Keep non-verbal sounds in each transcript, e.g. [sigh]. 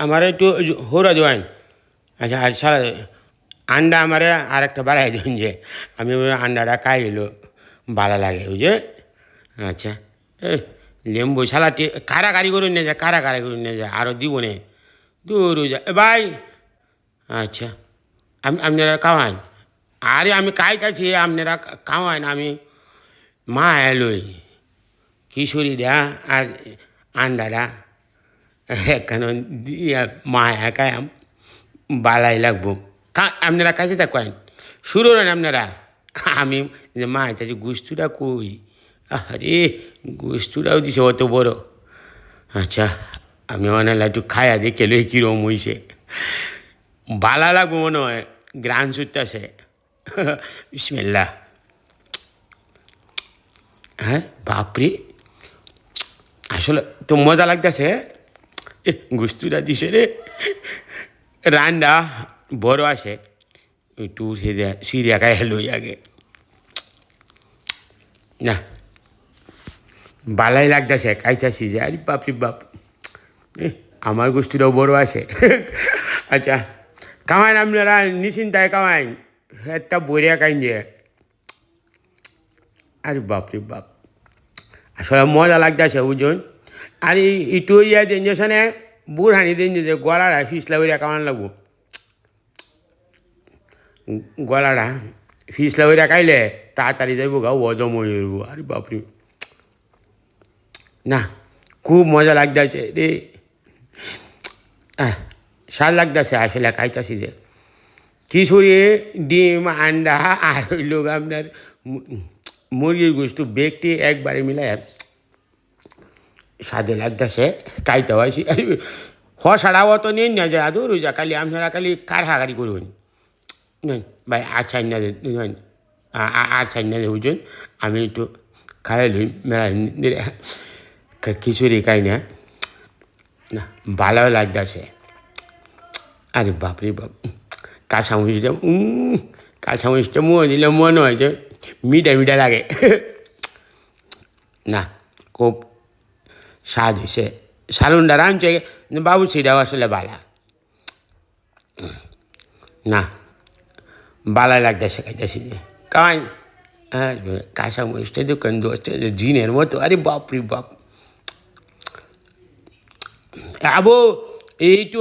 আমার একটু হোরা দেওয়ান আচ্ছা আর সারা আন্ডা আমারে আর একটা বাড়াই দেন যে আমি ওই আন্ডাটা খাইলো ভালো লাগে বুঝে আচ্ছা এ লেম্বু সালাটি কারাকারি করুন নিয়ে যায় কারাকারি করে নিয়ে যায় আরও দিব নে দূর যা ভাই আচ্ছা আমি আপনারা খাওয়ান আরে আমি খাইতেছি আপনারা খাওয়ান আমি মা এলোই কিশোরী কিশোরীরা আর আন্ডারা কেন মা একাই বালাই লাগবো। আপনারা কাছে থাকেন। শুরু হলেন আপনারা। আমি যে মা এটাছে গুস্তুটা কই? আরে গুস্তুটাও দিছে অত বড়। আচ্ছা আমি অনেক একটু খায়া দেখে লই কীরকম হইছে। বালা লাগবো মনে হয়, গ্রান ছুটতেছে। বিসমিল্লা হ্যাঁ বাপরে। আসলে তো মজা লাগতেছে। এ গুস্তুটা দিছে রে। রান্না বড় আছে। একটু সিরিয়া গায়ে লই আগে। না। বালাই লাগতেছে, খাইতেছি যে, আরে বাপরে বাপ। আমার গোষ্ঠীটাও বড় আছে। [laughs] আচ্ছা কামাইন আপনারা, নিশ্চিন্তায় কামাইন একটা বইয়া কাইন যে আরে বাপরে বাপ। আসলে মজা লাগতেছে, বুঝুন। আর ইটু ইয়া ইঞ্জেকশনে বুড় হানি দিন যে গলাটা ফিসলা বইয়া কামান লাগবো। গলাটা ফিসলা বইয়া খাইলে তাড়াতাড়ি যাইব গা, হজম হয়ে যাব। আরে বাপরে না, খুব মজা লাগতেছে রে স্বাদ লাগতেছে আসলে, খাইতেছি যে। খিচুড়ি ডিম আন্ডা আর হইল আপনার মুরগির গোস্ত বেগটি একবারে মিলাই স্বাদে লাগতেছে খাইতে হয়েছি। হসাড়াও অত নিন না যায় আদৌ রোজা খালি আপনারা খালি কারহাকারি করুন নেন, ভাই, আর চাই না নেন আর চাই না বুঝুন আমি একটু খাই লই খিচুড়ি খাই না। না, ভালো লাগতেছে। আরে বাপরে বাপ, কাঁচামরিচটা কাঁচামরিচটা মুয়ে দিলে মনে হয় যে মিঠা মিঠা লাগে। না, খুব স্বাদ হয়েছে সালুনটা রাঁধছে বাবু সেটাও আসলে বালা। না বালা লাগতেছে খাইতেছি যে কারণ হ্যাঁ কাঁচামরিচটা দোকান দোষটা জিনের মতো আরে বাপরে বাপ। আবু এইটো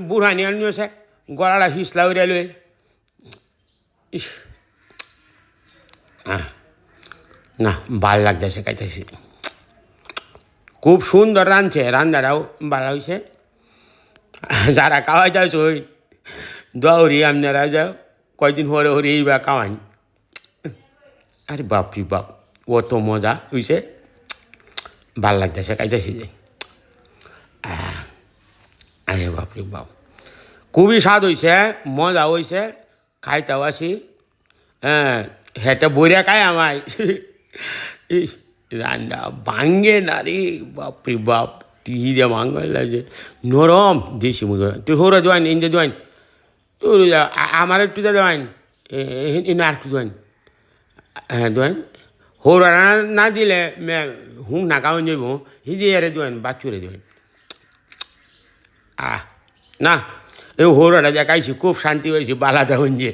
বুঢ়ানি আনি আছে গলাটা হিচলা উৰাই লৈ ইস আহ, না ভালো লাগতেছে খাইতেছি খুব সুন্দর রাঁধছে রান্নাটাও ভালো হয়েছে। যারা খাওয়াই যাচ্ছে ওই দৌড়ি আপনারা যাও, কয়দিন হরে হরে এইবার খাওয়ান আরে বাপরি বাপ অত মজা হয়েছে ভালো লাগতেছে, খাইতেছি। যে আরে বাপ বাপরে বাপ। খুবই স্বাদ হয়েছে মজা হয়েছে খাইতেও আসি। হ্যাঁ হেঁটে বইরা খায় আমায়। রান্না ভাঙ্গে না রে বাপরে বাপ টিহি দিয়ে ভাঙ্গে লাগছে। নরম দেশি মুরগি তুই হোরা দেওয়ান ইন্দে দেওয়ান তোর আমার একটু দেওয়ান ইন আর একটু দেওয়ান হ্যাঁ দেওয়ান হোরা না দিলে হুঁ না কাউন যাইব। হিজে এরে দেওয়ান বাচ্চুরে দেওয়ান আহ, না, এই হোরাটা দেখাইছি খুব শান্তি হয়েছি বালাদা হঞ্জে